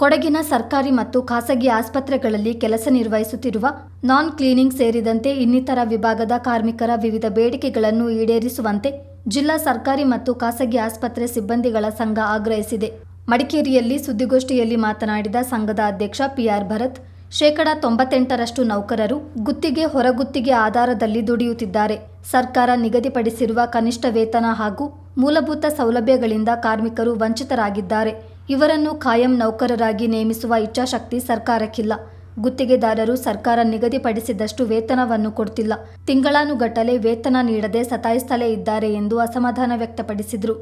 ಕೊಡಗಿನ ಸರ್ಕಾರಿ ಮತ್ತು ಖಾಸಗಿ ಆಸ್ಪತ್ರೆಗಳಲ್ಲಿ ಕೆಲಸ ನಿರ್ವಹಿಸುತ್ತಿರುವ ನಾನ್ ಕ್ಲೀನಿಂಗ್ ಸೇರಿದಂತೆ ಇನ್ನಿತರ ವಿಭಾಗದ ಕಾರ್ಮಿಕರ ವಿವಿಧ ಬೇಡಿಕೆಗಳನ್ನು ಈಡೇರಿಸುವಂತೆ ಜಿಲ್ಲಾ ಸರ್ಕಾರಿ ಮತ್ತು ಖಾಸಗಿ ಆಸ್ಪತ್ರೆ ಸಿಬ್ಬಂದಿಗಳ ಸಂಘ ಆಗ್ರಹಿಸಿದೆ. ಮಡಿಕೇರಿಯಲ್ಲಿ ಸುದ್ದಿಗೋಷ್ಠಿಯಲ್ಲಿ ಮಾತನಾಡಿದ ಸಂಘದ ಅಧ್ಯಕ್ಷ ಪಿಆರ್ ಭರತ್, ಶೇಕಡಾ ತೊಂಬತ್ತೆಂಟರಷ್ಟು ನೌಕರರು ಗುತ್ತಿಗೆ ಹೊರಗುತ್ತಿಗೆ ಆಧಾರದಲ್ಲಿ ದುಡಿಯುತ್ತಿದ್ದಾರೆ. ಸರ್ಕಾರ ನಿಗದಿಪಡಿಸಿರುವ ಕನಿಷ್ಠ ವೇತನ ಹಾಗೂ ಮೂಲಭೂತ ಸೌಲಭ್ಯಗಳಿಂದ ಕಾರ್ಮಿಕರು ವಂಚಿತರಾಗಿದ್ದಾರೆ. ಇವರನ್ನು ಕಾಯಂ ನೌಕರರಾಗಿ ನೇಮಿಸುವ ಇಚ್ಛಾಶಕ್ತಿ ಸರ್ಕಾರಕ್ಕಿಲ್ಲ. ಗುತ್ತಿಗೆದಾರರು ಸರ್ಕಾರ ನಿಗದಿಪಡಿಸಿದಷ್ಟು ವೇತನವನ್ನು ಕೊಡ್ತಿಲ್ಲ. ತಿಂಗಳಾನುಗಟ್ಟಲೆ ವೇತನ ನೀಡದೆ ಸತಾಯಿಸ್ತಲೇ ಇದ್ದಾರೆ ಎಂದು ಅಸಮಾಧಾನ ವ್ಯಕ್ತಪಡಿಸಿದರು.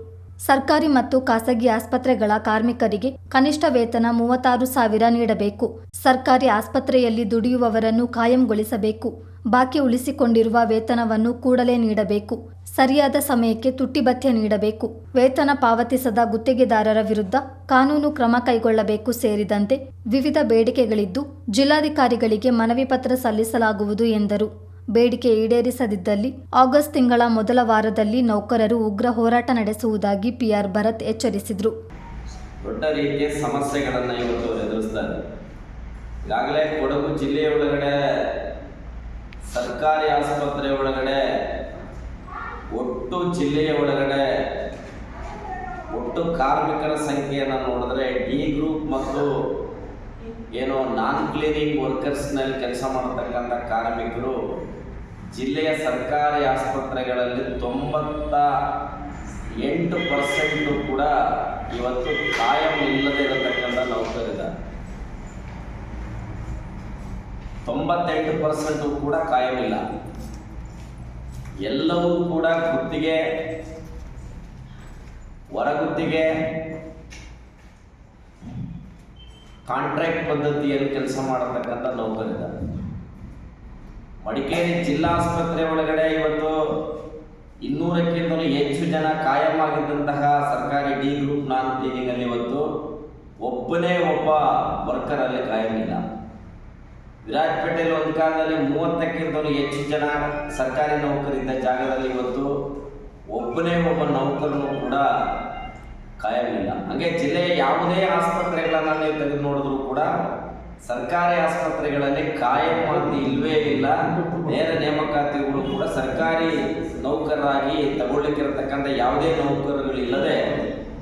ಸರ್ಕಾರಿ ಮತ್ತು ಖಾಸಗಿ ಆಸ್ಪತ್ರೆಗಳ ಕಾರ್ಮಿಕರಿಗೆ ಕನಿಷ್ಠ ವೇತನ ಮೂವತ್ತಾರು ಸಾವಿರ ನೀಡಬೇಕು. ಸರ್ಕಾರಿ ಆಸ್ಪತ್ರೆಯಲ್ಲಿ ದುಡಿಯುವವರನ್ನು ಕಾಯಂಗೊಳಿಸಬೇಕು. ಬಾಕಿ ಉಳಿಸಿಕೊಂಡಿರುವ ವೇತನವನ್ನು ಕೂಡಲೇ ನೀಡಬೇಕು. ಸರಿಯಾದ ಸಮಯಕ್ಕೆ ತುಟ್ಟಿಭತ್ಯ ನೀಡಬೇಕು. ವೇತನ ಪಾವತಿಸದ ಗುತ್ತಿಗೆದಾರರ ವಿರುದ್ಧ ಕಾನೂನು ಕ್ರಮ ಕೈಗೊಳ್ಳಬೇಕು ಸೇರಿದಂತೆ ವಿವಿಧ ಬೇಡಿಕೆಗಳಿದ್ದು ಜಿಲ್ಲಾಧಿಕಾರಿಗಳಿಗೆ ಮನವಿ ಪತ್ರ ಸಲ್ಲಿಸಲಾಗುವುದು ಎಂದರು. ಬೇಡಿಕೆ ಈಡೇರಿಸದಿದ್ದಲ್ಲಿ ಆಗಸ್ಟ್ ತಿಂಗಳ ಮೊದಲ ವಾರದಲ್ಲಿ ನೌಕರರು ಉಗ್ರ ಹೋರಾಟ ನಡೆಸುವುದಾಗಿ ಪಿಆರ್ ಭರತ್ ಎಚ್ಚರಿಸಿದರು. ಸಮಸ್ಯೆಗಳನ್ನು ಈಗಾಗಲೇ ಕೊಡಗು ಜಿಲ್ಲೆಯ ಒಳಗಡೆ ಸರ್ಕಾರಿ ಆಸ್ಪತ್ರೆ ಒಳಗಡೆ, ಒಟ್ಟು ಜಿಲ್ಲೆಯ ಒಳಗಡೆ, ಒಟ್ಟು ಕಾರ್ಮಿಕರ ಸಂಖ್ಯೆಯನ್ನು ನೋಡಿದ್ರೆ ಡಿ ಗ್ರೂಪ್ ಮತ್ತು ಏನು ನಾನ್ ಕ್ಲೀನಿಂಗ್ ವರ್ಕರ್ಸ್ನಲ್ಲಿ ಕೆಲಸ ಮಾಡತಕ್ಕಂಥ ಕಾರ್ಮಿಕರು ಜಿಲ್ಲೆಯ ಸರ್ಕಾರಿ ಆಸ್ಪತ್ರೆಗಳಲ್ಲಿ ತೊಂಬತ್ತ ಎಂಟು ಪರ್ಸೆಂಟು ಕೂಡ ಇವತ್ತು ಕಾಯಂ ಇಲ್ಲದೆ ಇರತಕ್ಕಂಥ ನೌಕರಿದ್ದಾರೆ ತೊಂಬತ್ತೆಂಟು ಪರ್ಸೆಂಟು ಕೂಡ ಕಾಯಂಗಿಲ್ಲ ಎಲ್ಲವೂ ಕೂಡ ಗುತ್ತಿಗೆ, ಹೊರಗುತ್ತಿಗೆ, ಕಾಂಟ್ರಾಕ್ಟ್ ಪದ್ಧತಿಯಲ್ಲಿ ಕೆಲಸ ಮಾಡತಕ್ಕಂಥ ನೌಕರಿದ್ದಾರೆ ಮಡಿಕೇರಿ ಜಿಲ್ಲಾ ಆಸ್ಪತ್ರೆ ಒಳಗಡೆ ಇವತ್ತು ಇನ್ನೂರಕ್ಕಿಂತಲೂ ಹೆಚ್ಚು ಜನ ಕಾಯಂ ಆಗಿದ್ದಂತಹ ಸರ್ಕಾರಿ ಡಿ ಗ್ರೂಪ್ ನಾನ್ ಕ್ಲಿನಿಕ್ ಅಲ್ಲಿ ಇವತ್ತು ಒಬ್ಬನೇ ಒಬ್ಬ ವರ್ಕರ್ ಅಲ್ಲಿ ಕಾಯಂ ಇಲ್ಲ ವಿರಾಜಪೇಟೆಯಲ್ಲಿ ಒಂದು ಕಾಲದಲ್ಲಿ ಮೂವತ್ತಕ್ಕಿಂತಲೂ ಹೆಚ್ಚು ಜನ ಸರ್ಕಾರಿ ನೌಕರಿದ್ದ ಜಾಗದಲ್ಲಿ ಇವತ್ತು ಒಬ್ಬನೇ ಒಬ್ಬ ನೌಕರನು ಕೂಡ ಕಾಯಲಿಲ್ಲ. ಹಾಗೆ ಜಿಲ್ಲೆಯ ಯಾವುದೇ ಆಸ್ಪತ್ರೆಗಳನ್ನ ನೀವು ತೆಗೆದು ನೋಡಿದ್ರು ಕೂಡ ಸರ್ಕಾರಿ ಆಸ್ಪತ್ರೆಗಳಲ್ಲಿ ಕಾಯಂ ಮಾತಿ ಇಲ್ವೇ ಇಲ್ಲ. ನೇರ ನೇಮಕಾತಿಗಳು ಕೂಡ ಸರ್ಕಾರಿ ನೌಕರರಾಗಿ ತಗೊಳ್ಳಿಕ್ಕಿರತಕ್ಕಂಥ ಯಾವುದೇ ನೌಕರರುಗಳಿಲ್ಲದೆ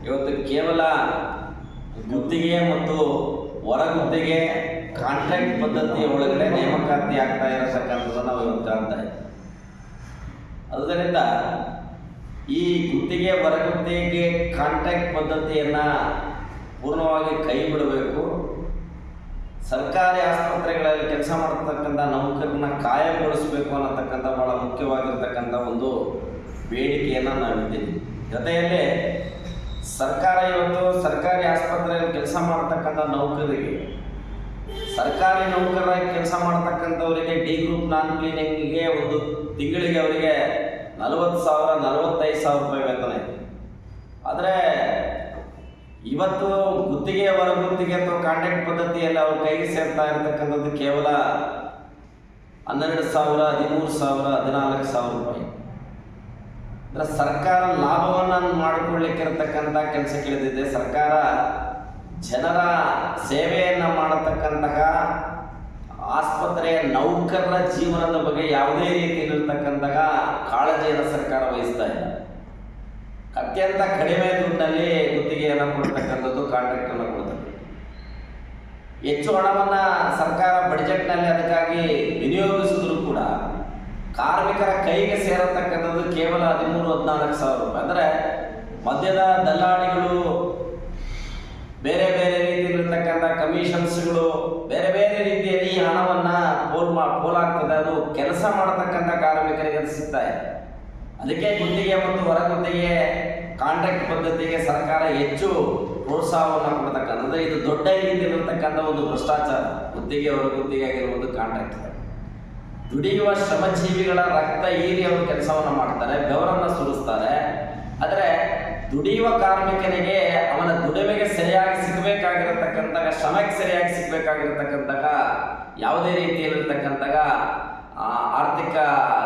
ಇವತ್ತು ಕೇವಲ ಗುತ್ತಿಗೆ ಮತ್ತು ಹೊರ ಹುದ್ದೆಗೆ ಕಾಂಟ್ರಾಕ್ಟ್ ಪದ್ಧತಿಯ ಒಳಗಡೆ ನೇಮಕಾತಿ ಆಗ್ತಾ ಇರತಕ್ಕಂಥದ್ದು ನಾವು ಇವತ್ತು ಕಾಣ್ತಾ ಇದ್ದೀವಿ. ಅದರಿಂದ ಈ ಗುತ್ತಿಗೆ ಹೊರಗುತ್ತಿಗೆ ಕಾಂಟ್ರಾಕ್ಟ್ ಪದ್ಧತಿಯನ್ನು ಪೂರ್ಣವಾಗಿ ಕೈ ಬಿಡಬೇಕು. ಸರ್ಕಾರಿ ಆಸ್ಪತ್ರೆಗಳಲ್ಲಿ ಕೆಲಸ ಮಾಡತಕ್ಕಂಥ ನೌಕರನ್ನ ಕಾಯಗೊಳಿಸಬೇಕು ಅನ್ನತಕ್ಕಂಥ ಬಹಳ ಮುಖ್ಯವಾಗಿರ್ತಕ್ಕಂಥ ಒಂದು ಬೇಡಿಕೆಯನ್ನು ನಾವು ಇದ್ದೀವಿ ಜೊತೆಯಲ್ಲೇ ಸರ್ಕಾರ ಇವತ್ತು ಸರ್ಕಾರಿ ಆಸ್ಪತ್ರೆಯಲ್ಲಿ ಕೆಲಸ ಮಾಡತಕ್ಕಂಥ ನೌಕರರಿಗೆ, ಸರ್ಕಾರಿ ನೌಕರರಾಗಿ ಕೆಲಸ ಮಾಡ್ತಕ್ಕಂಥವರಿಗೆ ಡಿ ಗ್ರೂಪ್ ನಾನ್ ಕ್ಲೀನಿಂಗ್ಗೆ ಒಂದು ತಿಂಗಳಿಗೆ ಅವರಿಗೆ ನಲವತ್ತು ಸಾವಿರ, ನಲವತ್ತೈದು ಸಾವಿರ ರೂಪಾಯಿ ವೇತನ ಇದೆ. ಆದರೆ ಇವತ್ತು ಗುತ್ತಿಗೆ, ಹೊರ ಗುತ್ತಿಗೆ ಅಥವಾ ಕಾಂಟ್ರಾಕ್ಟ್ ಪದ್ಧತಿಯಲ್ಲಿ ಅವ್ರ ಕೈಗೆ ಸೇರ್ತಾ ಇರತಕ್ಕಂಥದ್ದು ಕೇವಲ ಹನ್ನೆರಡು ಸಾವಿರ, ಹದಿಮೂರು ಸಾವಿರ, ಹದಿನಾಲ್ಕು ಸಾವಿರ ರೂಪಾಯಿ. ಅಂದ್ರೆ ಸರ್ಕಾರ ಲಾಭವನ್ನು ಕೆಲಸ ಕೆಲಸಕ್ಕಿಳಿದಿದೆ ಸರ್ಕಾರ ಜನರ ಸೇವೆಯನ್ನು ಮಾಡತಕ್ಕಂತಹ ಆಸ್ಪತ್ರೆಯ ನೌಕರರ ಜೀವನದ ಬಗ್ಗೆ ಯಾವುದೇ ರೀತಿಯಲ್ಲಿರ್ತಕ್ಕಂತಹ ಕಾಳಜಿಯನ್ನು ಸರ್ಕಾರ ವಹಿಸ್ತಾ ಇಲ್ಲ ಅತ್ಯಂತ ಕಡಿಮೆ ದುಡ್ಡಲ್ಲಿ ಗುತ್ತಿಗೆಯನ್ನು ಕೊಡ್ತಕ್ಕಂಥದ್ದು ಕಾಂಟ್ರಾಕ್ಟ್ ಅನ್ನು ಕೊಡ್ತದೆ ಹೆಚ್ಚು ಹಣವನ್ನ ಸರ್ಕಾರ ಬಡ್ಜೆಟ್ನಲ್ಲಿ ಅದಕ್ಕಾಗಿ ವಿನಿಯೋಗಿಸಿದ್ರು ಕೂಡ ಕಾರ್ಮಿಕರ ಕೈಗೆ ಸೇರತಕ್ಕಂಥದ್ದು ಕೇವಲ ಹದಿಮೂರು, ಹದಿನಾಲ್ಕು ಸಾವಿರ ರೂಪಾಯಿ. ಅಂದರೆ ಮದ್ಯದ ದಲ್ಲಾಳಿಗಳು ಬೇರೆ ಬೇರೆ ರೀತಿಯಲ್ಲಿರ್ತಕ್ಕಂಥ ಕಮಿಷನ್ಸ್ಗಳು ಬೇರೆ ಬೇರೆ ರೀತಿಯಲ್ಲಿ ಈ ಹಣವನ್ನ ಪೋಲ್ ಮಾ ಪೋಲಾಗ್ತದೆ ಅದು ಕೆಲಸ ಮಾಡತಕ್ಕಂಥ ಕಾರ್ಮಿಕರಿಗೆ ಅದು ಸಿಗ್ತಾ ಇದೆ ಅದಕ್ಕೆ ಗುತ್ತಿಗೆ ಮತ್ತು ಹೊರ ಗುತ್ತಿಗೆ ಕಾಂಟ್ರಾಕ್ಟ್ ಪದ್ಧತಿಗೆ ಸರ್ಕಾರ ಹೆಚ್ಚು ಪ್ರೋತ್ಸಾಹವನ್ನು ಕೊಡ್ತಕ್ಕಂಥದ್ದು. ಇದು ದೊಡ್ಡ ರೀತಿಯಲ್ಲಿರ್ತಕ್ಕಂಥ ಒಂದು ಭ್ರಷ್ಟಾಚಾರ. ಗುತ್ತಿಗೆ, ಹೊರ ಗುತ್ತಿಗೆ ಆಗಿರ್ಬೋದು ಕಾಂಟ್ರಾಕ್ಟ್ ದುಡಿಯುವ ಶ್ರಮಜೀವಿಗಳ ರಕ್ತ ಹೀರಿ ಅವರು ಕೆಲಸವನ್ನು ಮಾಡ್ತಾರೆ, ಬೆವರನ್ನು ಸುರಿಸ್ತಾರೆ. ಆದರೆ ದುಡಿಯುವ ಕಾರ್ಮಿಕನಿಗೆ ಅವನ ದುಡಿಮೆಗೆ ಸರಿಯಾಗಿ ಸಿಗಬೇಕಾಗಿರತಕ್ಕಂಥ ಶ್ರಮಕ್ಕೆ ಸರಿಯಾಗಿ ಸಿಗಬೇಕಾಗಿರತಕ್ಕಂತಹ, ಯಾವುದೇ ರೀತಿಯಲ್ಲಿರ್ತಕ್ಕಂಥ ಆರ್ಥಿಕ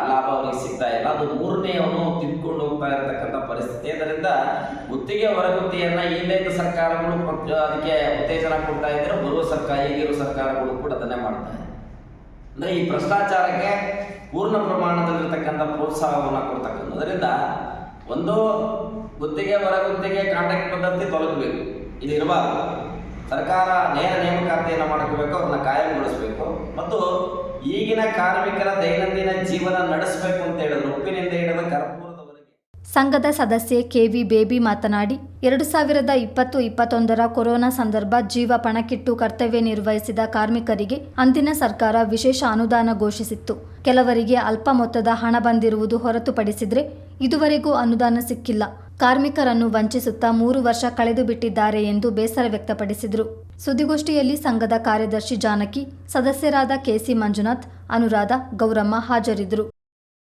ಲಾಭ ಅವರಿಗೆ ಸಿಗ್ತಾ ಇಲ್ಲ. ಅದು ಮೂರನೆಯವನು ತಿದ್ಕೊಂಡು ಹೋಗ್ತಾ ಇರತಕ್ಕಂಥ ಪರಿಸ್ಥಿತಿ. ಇದರಿಂದ ಗುತ್ತಿಗೆ ಹೊರಗುತ್ತಿಗೆಯನ್ನ ಹಿಂದಿನ ಸರ್ಕಾರಗಳು ಅದಕ್ಕೆ ಉತ್ತೇಜನ ಕೊಡ್ತಾ ಇದ್ರೆ ಬರುವ ಸರ್ಕಾರ ಈಗಿರುವ ಸರ್ಕಾರಗಳು ಕೂಡ ಅದನ್ನೇ ಮಾಡ್ತಾ ಇದೆ ಅಂದ್ರೆ ಈ ಭ್ರಷ್ಟಾಚಾರಕ್ಕೆ ಪೂರ್ಣ ಪ್ರಮಾಣದಲ್ಲಿರ್ತಕ್ಕಂಥ ಪ್ರೋತ್ಸಾಹವನ್ನು ಕೊಡ್ತಕ್ಕಂಥ ಅದರಿಂದ ಒಂದು ಗುತ್ತಿಗೆ ಹೊರಗುತ್ತಿಗೆ ಕಾಂಟ್ರಾಕ್ಟ್ ಪದ್ಧತಿ ತೊಲಗಬೇಕು. ಇದು ಇರಬಾರ್ದು. ಸರ್ಕಾರ ನೇರ ನೇಮಕಾತಿಯನ್ನು ಮಾಡ್ಕೋಬೇಕು, ಅವ್ರನ್ನ ಕಾಯಂಗೊಳಿಸಬೇಕು. ಮತ್ತು ಈಗಿನ ಕಾರ್ಮಿಕರ ದೈನಂದಿನ ಜೀವನ ನಡೆಸಬೇಕು ಅಂತ ಹೇಳಿದ್ರು ಉಪ್ಪಿನಿಂದ ಹೇಳಿದ ಕರ್ಪೂರದವರೆಗೆ ಸಂಘದ ಸದಸ್ಯೆ ಕೆವಿ ಬೇಬಿ ಮಾತನಾಡಿ, ಎರಡು ಸಾವಿರದ ಇಪ್ಪತ್ತು ಇಪ್ಪತ್ತೊಂದರ ಕೊರೋನಾ ಸಂದರ್ಭ ಜೀವ ಪಣಕ್ಕಿಟ್ಟು ಕರ್ತವ್ಯ ನಿರ್ವಹಿಸಿದ ಕಾರ್ಮಿಕರಿಗೆ ಅಂದಿನ ಸರ್ಕಾರ ವಿಶೇಷ ಅನುದಾನ ಘೋಷಿಸಿತ್ತು. ಕೆಲವರಿಗೆ ಅಲ್ಪ ಮೊತ್ತದ ಹಣ ಬಂದಿರುವುದು ಹೊರತುಪಡಿಸಿದ್ರೆ ಇದುವರೆಗೂ ಅನುದಾನ ಸಿಕ್ಕಿಲ್ಲ. ಕಾರ್ಮಿಕರನ್ನು ವಂಚಿಸುತ್ತಾ ಮೂರು ವರ್ಷ ಕಳೆದು ಬಿಟ್ಟಿದ್ದಾರೆ ಎಂದು ಬೇಸರ ವ್ಯಕ್ತಪಡಿಸಿದರು. ಸುದ್ದಿಗೋಷ್ಠಿಯಲ್ಲಿ ಸಂಘದ ಕಾರ್ಯದರ್ಶಿ ಜಾನಕಿ, ಸದಸ್ಯರಾದ ಕೆಸಿ ಮಂಜುನಾಥ್, ಅನುರಾಧ, ಗೌರಮ್ಮ ಹಾಜರಿದ್ದರು.